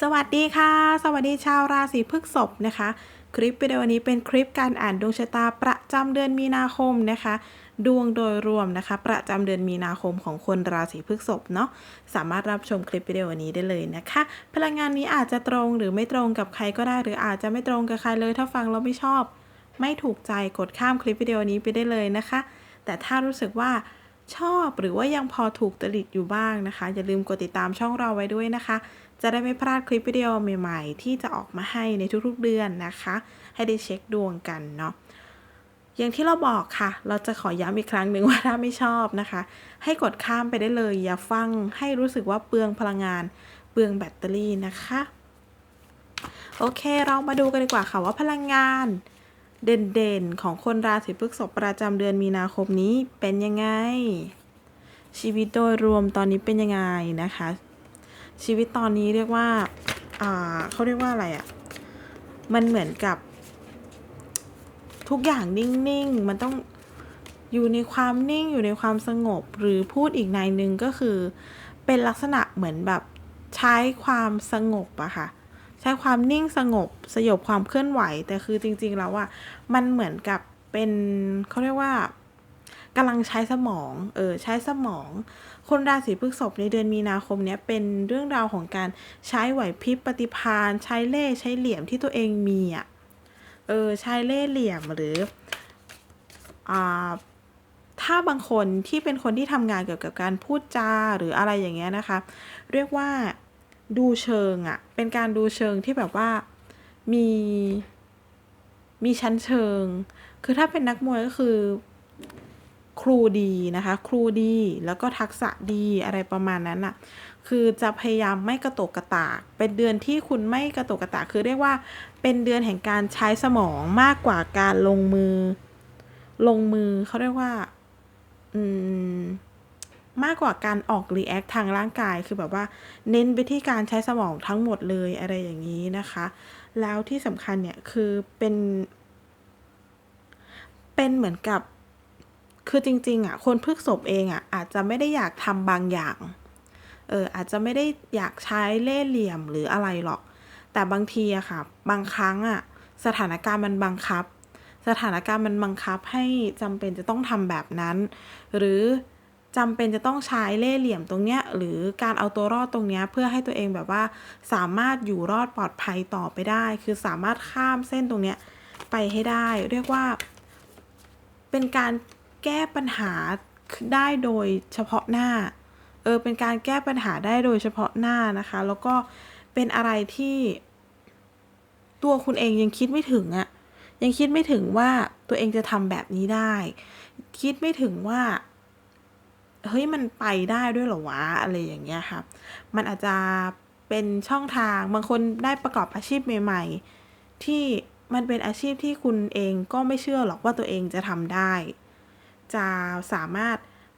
สวัสดีค่ะ สวัสดีชาวราศีพฤษภนะคะ คลิปวิดีโอนี้เป็นคลิปการอ่านดวงชะตาประจำเดือนมีนาคมนะคะ ดวงโดยรวมนะคะ ประจำเดือนมีนาคมของคนราศีพฤษภเนาะสามารถรับชมคลิปวิดีโอนี้ได้เลยนะคะ พลังงานนี้อาจจะตรงหรือไม่ตรงกับใครก็ได้ หรืออาจจะไม่ตรงกับใครเลยถ้าฟังแล้วไม่ชอบ ไม่ถูกใจกดข้ามคลิปวิดีโอนี้ไปได้เลยนะคะ แต่ถ้ารู้สึกว่าชอบหรือว่ายังพอถูกจริตอยู่บ้างนะคะ อย่าลืมกดติดตามช่องเราไว้ด้วยนะคะ จะได้ไม่พลาดคลิปวิดีโอใหม่ ๆ ที่จะออกมาให้ในทุกๆเดือนนะคะ ให้ได้เช็คดวงกันเนาะอย่างที่เราบอกค่ะ เราจะขอย้ำอีกครั้งหนึ่งว่าถ้าไม่ชอบนะคะ ให้กดข้ามไปได้เลย อย่าฟังให้รู้สึกว่าเปลืองพลังงาน เปลืองแบตเตอรี่นะคะ โอเคเรามาดูกันดีกว่าค่ะว่าพลังงานเด่นๆ ของคนราศีพฤษภประจำเดือนมีนาคมนี้เป็นยังไง ชีวิตโดยรวมตอนนี้เป็นยังไงนะคะ ชีวิตตอนนี้เรียกว่าเขาเรียกว่าอะไรอะ่ะ มันเหมือนกับ ทุกอย่างนิ่งๆ มันต้องอยู่ในความนิ่งอยู่ในความสงบหรือพูดอีกในหนึ่งก็คือ เป็นลักษณะเหมือนแบบใช้ความสงบอะค่ะ ใช้ความนิ่งสงบสยบความเคลื่อนไหว แต่คือจริง ๆ แล้วอะมันเหมือนกับเป็นเขาเรียกว่ากำลังใช้สมอง เออ ใช้สมอง คนราศีพฤษภในเดือนมีนาคมเนี้ยเป็นเรื่องราวของการใช้ไหวพริบปฏิภาณใช้เล่ห์ใช้เหลี่ยมที่ตัวเองมีอะเออใช้เล่ห์เหลี่ยมหรืออ่าถ้าบางคนที่เป็นคนที่ทำงานเกี่ยวกับการพูดจาหรืออะไรอย่างเงี้ยนะคะ เรียกว่าดูเชิงอะ่ะ เป็นการดูเชิงที่แบบว่ามีมีชั้นเชิง คือถ้าเป็นนักมวยก็คือ ครูดีนะคะ ครูดีแล้วก็ทักษะดีอะไรประมาณนั้นอะคือจะพยายามไม่กระตกกระตาก เป็นเดือนที่คุณไม่กระตกกระตากคือเรียกว่าเป็นเดือนแห่งการใช้สมองมากกว่าการลงมือ ลงมือเขาเรียกว่าอืมมากกว่าการออกรีแอคทางร่างกายคือแบบว่า เน้นไปที่การใช้สมองทั้งหมดเลยอะไรอย่างนี้นะคะ แล้วที่สำคัญเนี่ยคือเป็น เป็นเหมือนกับ คือจริงๆอะคนพฤกษบเองอะอาจจะไม่ได้อยากทำบางอย่าง เอออาจจะไม่ได้อยากใช้เล่ห์เหลี่ยมหรืออะไรหรอก แต่บางทีอะค่ะ บางครั้งอะสถานการณ์มันบังคับ สถานการณ์มันบังคับให้จำเป็นจะต้องทำแบบนั้น หรือจำเป็นจะต้องใช้เล่ห์เหลี่ยมตรงเนี้ย หรือการเอาตัวรอดตรงเนี้ยเพื่อให้ตัวเองแบบว่าสามารถอยู่รอดปลอดภัยต่อไปได้ คือสามารถข้ามเส้นตรงเนี้ยไปให้ได้ เรียกว่า เป็นการ แก้ปัญหาได้โดยเฉพาะหน้า เออ เป็นการแก้ปัญหาได้โดยเฉพาะหน้านะคะ แล้วก็เป็นอะไรที่ ตัวคุณเองยังคิดไม่ถึงอะยังคิดไม่ถึงว่าตัวเองจะทำแบบนี้ได้ คิดไม่ถึงว่า เฮ้ยมันไปได้ด้วยเหรอวะอะไรอย่างเงี้ยค่ะ มันอาจจะเป็นช่องทางบางคนได้ประกอบอาชีพใหม่ ๆ ที่มันเป็นอาชีพที่คุณเองก็ไม่เชื่อหรอกว่าตัวเองจะทำได้ จะสามารถ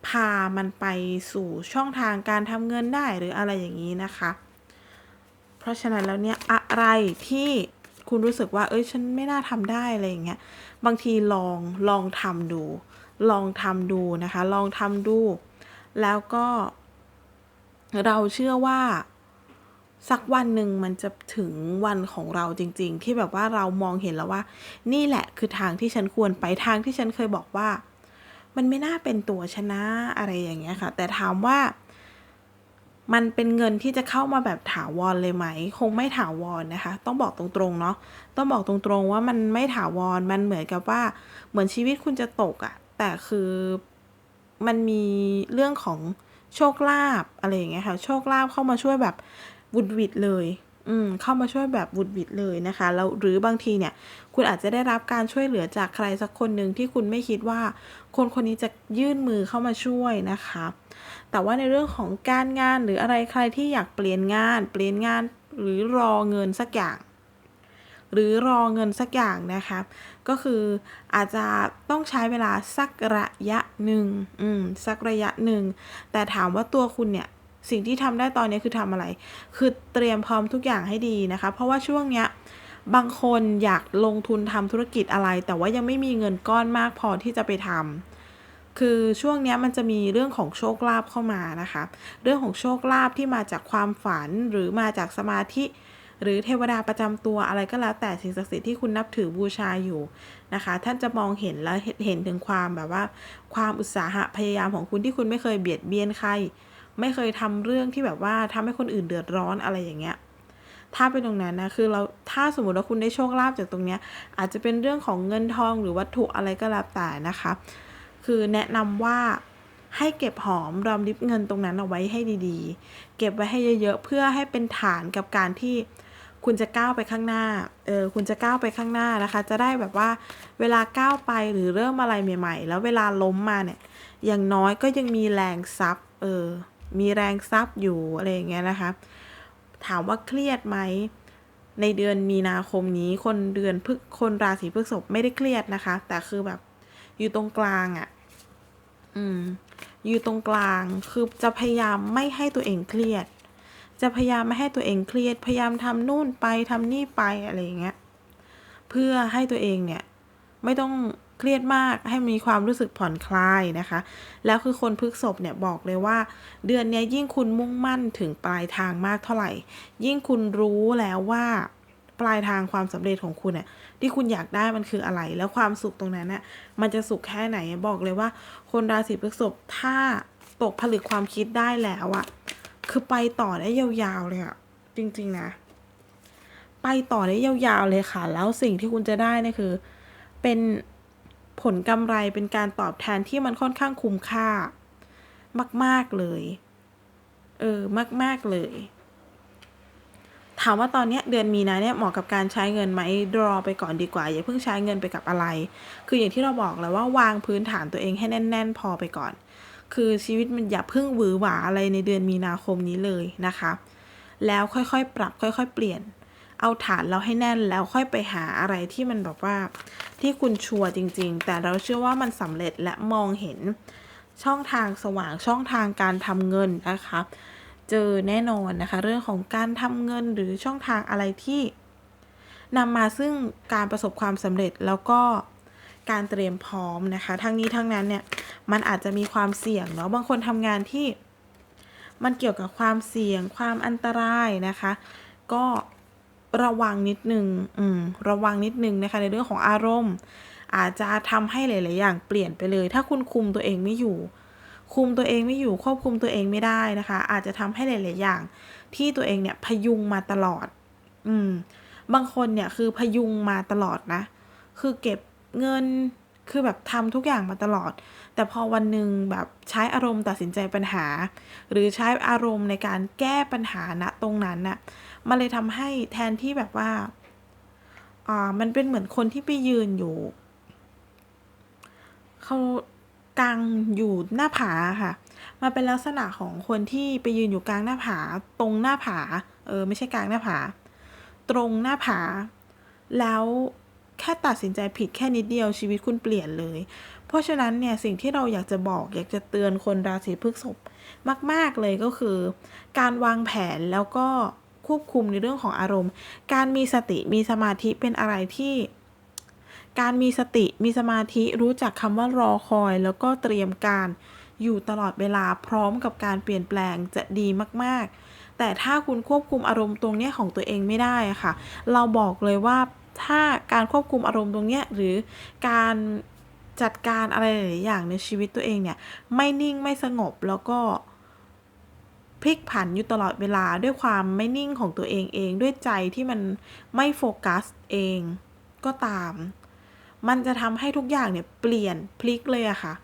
พามันไปสู่ช่องทางการทำเงินได้หรืออะไรอย่างนี้นะคะ เพราะฉะนั้นแล้วเนี่ยอะไรที่คุณรู้สึกว่า เอ้ยฉันไม่น่าทำได้อะไรอย่างเงี้ยบางทีลองลองทำดู ลองทำดูนะคะ ลองทำดู แล้วก็ เราเชื่อว่าสักวันหนึ่งมันจะถึงวันของเราจริง ๆ ที่แบบว่าเรามองเห็นแล้วว่า นี่แหละคือทางที่ฉันควรไปทางที่ฉันเคยบอกว่า มันไม่น่าเป็นตัวชนะอะไรอย่างเงี้ยค่ะ แต่ถามว่ามันเป็นเงินที่จะเข้ามาแบบถาวรเลยไหม คงไม่ถาวรนะคะ ต้องบอกตรงๆเนาะต้องบอกตรงๆว่ามันไม่ถาวรมันเหมือนกับว่า เหมือนชีวิตคุณจะตกอะแต่คือมันมีเรื่องของโชคลาภอะไรอย่างเงี้ยค่ะ โชคลาภเข้ามาช่วยแบบวุดวิดเลย เข้ามาช่วยแบบวุดวิดเลยนะคะแล้วหรือบางทีเนี่ย คุณอาจจะได้รับการช่วยเหลือจากใครสักคนหนึ่งที่คุณไม่คิดว่า คนคนนี้จะยื่นมือเข้ามาช่วยนะคะ แต่ว่าในเรื่องของการงานหรืออะไรใครที่อยากเปลี่ยนงาน เปลี่ยนงานหรือรอเงินสักอย่างหรือรอเงินสักอย่างนะคะก็คืออาจจะต้องใช้เวลาสักระยะหนึ่งอืมสักระยะหนึ่ง แต่ถามว่าตัวคุณเนี่ย สิ่งที่ทำได้ตอนนี้คือทำอะไร คือเตรียมพร้อมทุกอย่างให้ดีนะคะ เพราะว่าช่วงเนี้ยบางคนอยากลงทุนทำธุรกิจอะไร แต่ว่ายังไม่มีเงินก้อนมากพอที่จะไปทำคือช่วงนี้มันจะมีเรื่องของโชคลาภเข้ามานะคะ เรื่องของโชคลาภที่มาจากความฝันหรือมาจากสมาธิ หรือเทวดาประจำตัวอะไรก็แล้ว แต่สิ่งศักดิ์สิทธิ์ที่คุณนับถือบูชาอยู่นะคะ ท่านจะมองเห็นและเห็นถึงความแบบว่า ความอุตสาหะพยายามของคุณที่คุณไม่เคยเบียดเบียนใคร ไม่เคยทำเรื่องที่แบบว่าทำให้คนอื่นเดือดร้อนอะไรอย่างเงี้ยถ้าเป็นตรงนั้นนะคือเราถ้าสมมติว่าคุณได้โชคลาภจากตรงเนี้ยอาจจะเป็นเรื่องของเงินทองหรือวัตถุอะไรก็แล้วแต่นะคะ คือแนะนำว่าให้เก็บหอมรอมริบเงินตรงนั้นเอาไว้ให้ดีๆ เก็บไว้ให้เยอะๆ เพื่อให้เป็นฐานกับการที่คุณจะก้าวไปข้างหน้า เออ คุณจะก้าวไปข้างหน้านะคะ จะได้แบบว่าเวลาก้าวไปหรือเริ่มอะไรใหม่ ๆ แล้วเวลาล้มมาเนี่ย อย่างน้อยก็ยังมีแรงซับเออ มีแรงซับอยู่อะไรอย่างเงี้ยนะคะ ถามว่าเครียดไหมในเดือนมีนาคมนี้คนเดือนพฤกคนราศีพฤษภไม่ได้เครียดนะคะ แต่คือแบบอยู่ตรงกลางอะ่ะ อืม อยู่ตรงกลางคือจะพยายามไม่ให้ตัวเองเครียด จะพยายามไม่ให้ตัวเองเครียด พยายามทำนู่นไปทำนี่ไปอะไรอย่างเงี้ย เพื่อให้ตัวเองเนี่ย ไม่ต้อง เครียดมากให้มีความรู้สึกผ่อนคลายนะคะ แล้วคือคนพฤกษภเนี่ยบอกเลยว่า เดือนนี้ยิ่งคุณมุ่งมั่นถึงปลายทางมากเท่าไหร่ ยิ่งคุณรู้แล้วว่าปลายทางความสำเร็จของคุณเนี่ยที่คุณอยากได้มันคืออะไร แล้วความสุขตรงนั้นน่ะมันจะสุขแค่ไหนบอกเลยว่า คนราศีพฤษภถ้าตกผลึกความคิดได้แล้วอะคือไปต่อได้ยาวๆเลยอะจริง ๆ นะ ไปต่อได้ยาวๆเลยค่ะ แล้วสิ่งที่คุณจะได้เนี่ยคือ เป็น ผลกำไรเป็นการตอบแทนที่มันค่อนข้างคุ้มค่า มาก ๆ เลย เออ มาก ๆ เลย ถามว่าตอนเนี้ยเดือนมีนาเนี่ยเหมาะกับการใช้เงินไหมรอไปก่อนดีกว่า อย่าเพิ่งใช้เงินไปกับอะไร คืออย่างที่เราบอกแล้วว่าวางพื้นฐานตัวเองให้แน่น ๆ พอไปก่อน คือชีวิตมันอย่าเพิ่งหวือหวาอะไรในเดือนมีนาคมนี้เลยนะคะ แล้วค่อยๆ ปรับค่อย ๆ เปลี่ยน เอาฐานเราให้แน่นแล้วค่อยไปหาอะไรที่มันแบบว่าที่คุณชัวร์จริง ๆ แต่เราเชื่อว่ามันสำเร็จและมองเห็นช่องทางสว่างช่องทางการทำเงินนะคะ เจอแน่นอนนะคะ เรื่องของการทำเงินหรือช่องทางอะไรที่นำมาซึ่งการประสบความสำเร็จแล้วก็การเตรียมพร้อมนะคะ ทั้งนี้ทั้งนั้นเนี่ยมันอาจจะมีความเสี่ยงเนาะบางคนทำงานที่มันเกี่ยวกับความเสี่ยงความอันตรายนะคะ ก็ ระวังนิดนึงอืมระวังนิดนึงนะคะ ในเรื่องของอารมณ์ อาจจะทำให้หลาย ๆ อย่างเปลี่ยนไปเลย ถ้าคุณคุมตัวเองไม่อยู่ คุมตัวเองไม่อยู่ควบคุมตัวเองไม่ได้นะคะ อาจจะทำให้หลาย ๆ อย่าง ที่ตัวเองเนี่ยพยุงมาตลอด อืมบางคนเนี่ยคือพยุงมาตลอดนะ คือเก็บเงิน คือแบบทำทุกอย่างมาตลอด แต่พอวันหนึ่งแบบใช้อารมณ์ตัดสินใจปัญหา หรือใช้อารมณ์ในการแก้ปัญหาณตรงนั้นน่ะมันเลยทำให้แทนที่แบบว่าอ่ามันเป็นเหมือนคนที่ไปยืนอยู่เขากลางอยู่หน้าผาค่ะมาเป็นลักษณะของคนที่ไปยืนอยู่กลางหน้าผา ตรงหน้าผา เออ ไม่ใช่กลางหน้าผา ตรงหน้าผา แล้ว แค่ตัดสินใจผิดแค่นิดเดียวชีวิตคุณเปลี่ยนเลย เพราะฉะนั้นเนี่ยสิ่งที่เราอยากจะบอก อยากจะเตือนคนราศีพฤษภมาก ๆเลยก็คือ การวางแผนแล้วก็ควบคุมในเรื่องของอารมณ์ การมีสติมีสมาธิเป็นอะไรที่ การมีสติมีสมาธิรู้จักคำว่ารอคอย แล้วก็เตรียมการอยู่ตลอดเวลาพร้อมกับการเปลี่ยนแปลงจะดีมาก ๆ แต่ถ้าคุณควบคุมอารมณ์ตรงนี้ของตัวเองไม่ได้อะค่ะ เราบอกเลยว่า ถ้าการควบคุมอารมณ์ตรงเนี้ยหรือการจัดการอะไรหลายอย่างในชีวิตตัวเองเนี่ย ไม่นิ่งไม่สงบแล้วก็พลิกผันอยู่ตลอดเวลาด้วยความไม่นิ่งของตัวเองเอง ด้วยใจที่มันไม่โฟกัสเองก็ตาม มันจะทำให้ทุกอย่างเนี่ยเปลี่ยนพลิกเลยอะค่ะ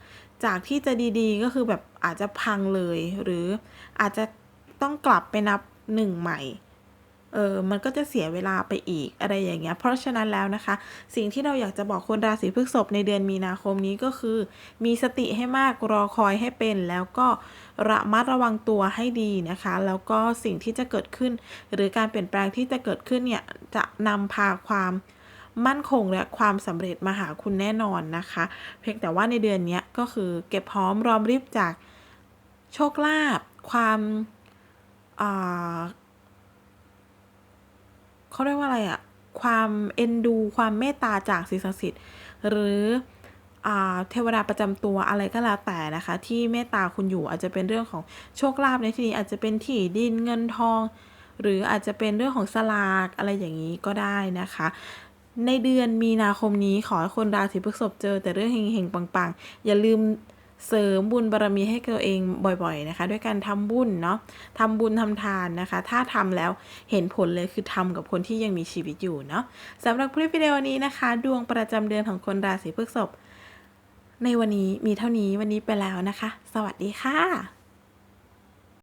จากที่จะดีๆก็คือแบบอาจจะพังเลย หรืออาจจะต้องกลับไปนับหนึ่งใหม่ เออมันก็จะเสียเวลาไปอีกอะไรอย่างเงี้ย เพราะฉะนั้นแล้วนะคะ สิ่งที่เราอยากจะบอกคนราศีพฤษภในเดือนมีนาคมนี้ก็คือ มีสติให้มากรอคอยให้เป็นแล้วก็ระมัดระวังตัวให้ดีนะคะ แล้วก็สิ่งที่จะเกิดขึ้น หรือการเปลี่ยนแปลงที่จะเกิดขึ้นเนี่ยจะนำพาความมั่นคงและความสำเร็จมาหาคุณแน่นอนนะคะ เพียงแต่ว่าในเดือนนี้ก็คือเก็บพร้อมรอมริบจากโชคลาภความ เขาเรียกว่าอะไรอะความเอ็นดู ความเมตตาจากสิ่งศักดิ์สิทธิ์หรือเทวดาประจำตัวอะไรก็แล้วแต่นะคะ ที่เมตตาคุณอยู่อาจจะเป็นเรื่องของโชคลาภในที่นี้อาจจะเป็นที่ดินเงินทอง หรืออาจจะเป็นเรื่องของสลากอะไรอย่างนี้ก็ได้นะคะ ในเดือนมีนาคมนี้ขอให้คนราศีพฤษภเจอแต่เรื่องเฮงๆปังๆ อย่าลืม เสริมบุญบารมีให้ตัวเองบ่อยๆนะคะ ด้วยการทำบุญเนาะทำบุญทำทานนะคะ ถ้าทำแล้วเห็นผลเลยคือทำกับคนที่ยังมีชีวิตอยู่เนาะสำหรับคลิปวิดีโอนี้นะคะ ดวงประจำเดือนของคนราศีพฤษภในวันนี้มีเท่านี้วันนี้ไปแล้วนะคะ สวัสดีค่ะ